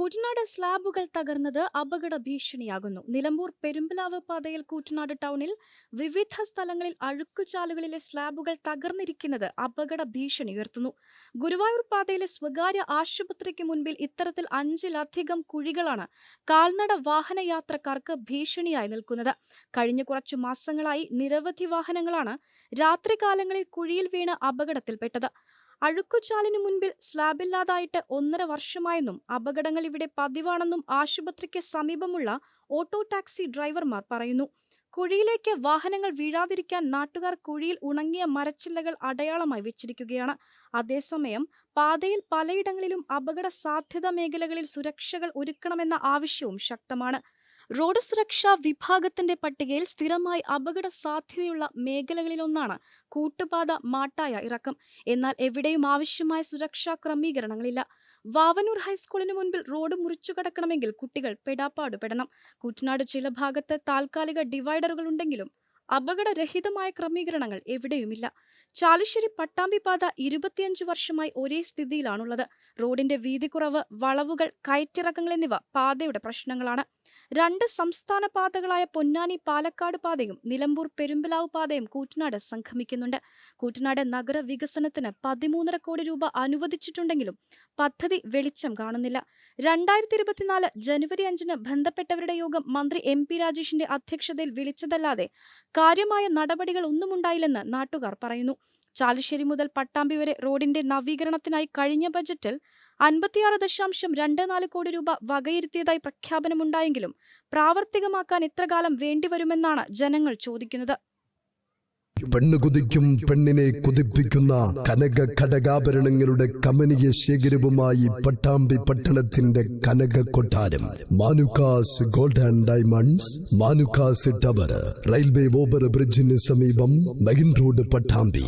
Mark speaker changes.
Speaker 1: കൂറ്റനാട് സ്ലാബുകൾ തകർന്നത് അപകട ഭീഷണിയാകുന്നു. നിലമ്പൂർ പെരുമ്പലാവ് പാതയിൽ കൂറ്റനാട് ടൗണിൽ വിവിധ സ്ഥലങ്ങളിൽ അഴുക്കുചാലുകളിലെ സ്ലാബുകൾ തകർന്നിരിക്കുന്നത് അപകട ഭീഷണി ഉയർത്തുന്നു. ഗുരുവായൂർ പാതയിലെ സ്വകാര്യ ആശുപത്രിക്ക് മുൻപിൽ ഇത്തരത്തിൽ അഞ്ചിലധികം കുഴികളാണ് കാൽനട വാഹനയാത്രക്കാർക്ക് ഭീഷണിയായി നിൽക്കുന്നത്. കഴിഞ്ഞ കുറച്ചു മാസങ്ങളായി നിരവധി വാഹനങ്ങളാണ് രാത്രികാലങ്ങളിൽ കുഴിയിൽ വീണ് അപകടത്തിൽപ്പെട്ടത്. അഴുക്കുചാലിനു മുൻപിൽ സ്ലാബില്ലാതായിട്ട് ഒന്നര വർഷമായെന്നും അപകടങ്ങൾ ഇവിടെ പതിവാണെന്നും ആശുപത്രിക്ക് സമീപമുള്ള ഓട്ടോ ടാക്സി ഡ്രൈവർമാർ പറയുന്നു. കുഴിയിലേക്ക് വാഹനങ്ങൾ വീഴാതിരിക്കാൻ നാട്ടുകാർ കുഴിയിൽ ഉണങ്ങിയ മരച്ചില്ലകൾ അടയാളമായി വെച്ചിരിക്കുകയാണ്. അതേസമയം പാതയിൽ പലയിടങ്ങളിലും അപകട സാധ്യത മേഖലകളിൽ സുരക്ഷകൾ ഒരുക്കണമെന്ന ആവശ്യവും ശക്തമാണ്. റോഡ് സുരക്ഷാ വിഭാഗത്തിന്റെ പട്ടികയിൽ സ്ഥിരമായി അപകട സാധ്യതയുള്ള മേഖലകളിലൊന്നാണ് കൂട്ടുപാത മാട്ടായ ഇറക്കം. എന്നാൽ എവിടെയും ആവശ്യമായ സുരക്ഷാ ക്രമീകരണങ്ങളില്ല. വാവനൂർ ഹൈസ്കൂളിന് മുൻപിൽ റോഡ് മുറിച്ചു കടക്കണമെങ്കിൽ കുട്ടികൾ പെടാപ്പാട് പെടണം കൂറ്റനാട് ചില ഭാഗത്ത് താൽക്കാലിക ഡിവൈഡറുകൾ ഉണ്ടെങ്കിലും അപകടരഹിതമായ ക്രമീകരണങ്ങൾ എവിടെയുമില്ല. ചാലിശ്ശേരി പട്ടാമ്പിപാത ഇരുപത്തിയഞ്ച് വർഷമായി ഒരേ സ്ഥിതിയിലാണുള്ളത്. റോഡിന്റെ വീതി കുറവ് വളവുകൾ കയറ്റിറക്കങ്ങൾ എന്നിവ പാതയുടെ പ്രശ്നങ്ങളാണ്. രണ്ട് സംസ്ഥാന പാതകളായ പൊന്നാനി പാലക്കാട് പാതയും നിലമ്പൂർ പെരുമ്പലാവ് പാതയും കൂറ്റനാട് സംഗമിക്കുന്നുണ്ട്. കൂറ്റനാട് നഗര വികസനത്തിന് പതിമൂന്നര കോടി രൂപ അനുവദിച്ചിട്ടുണ്ടെങ്കിലും പദ്ധതി വെളിച്ചം കാണുന്നില്ല. രണ്ടായിരത്തി ഇരുപത്തിനാല് ജനുവരി അഞ്ചിന് ബന്ധപ്പെട്ടവരുടെ യോഗം മന്ത്രി എം പി രാജേഷിന്റെ അധ്യക്ഷതയിൽ വിളിച്ചതല്ലാതെ കാര്യമായ നടപടികൾ ഒന്നുമുണ്ടായില്ലെന്ന് നാട്ടുകാർ പറയുന്നു. ചാലശ്ശേരി മുതൽ പട്ടാമ്പി വരെ റോഡിന്റെ നവീകരണത്തിനായി കഴിഞ്ഞ ബജറ്റിൽ അൻപത്തിയാറ് ദശാംശം രണ്ട് നാല് കോടി രൂപ വകയിരുത്തിയതായി പ്രഖ്യാപനമുണ്ടായെങ്കിലും പ്രാവർത്തികമാക്കാൻ ഇത്രകാലം വേണ്ടിവരുമെന്നാണ് ജനങ്ങൾ ചോദിക്കുന്നത്.
Speaker 2: പെണ്ണ് കുതിക്കും പെണ്ണിനെ കുതിപ്പിക്കുന്ന കനക ഘടകാഭരണങ്ങളുടെ കമനീയ ശേഖരവുമായി പട്ടാമ്പി പട്ടണത്തിന്റെ കനക കൊട്ടാരം. Manukkas gold and diamonds Manukkas tower railway over ബ്രിഡ്ജിന് സമീപം മെയിൻ റോഡ് പട്ടാമ്പി.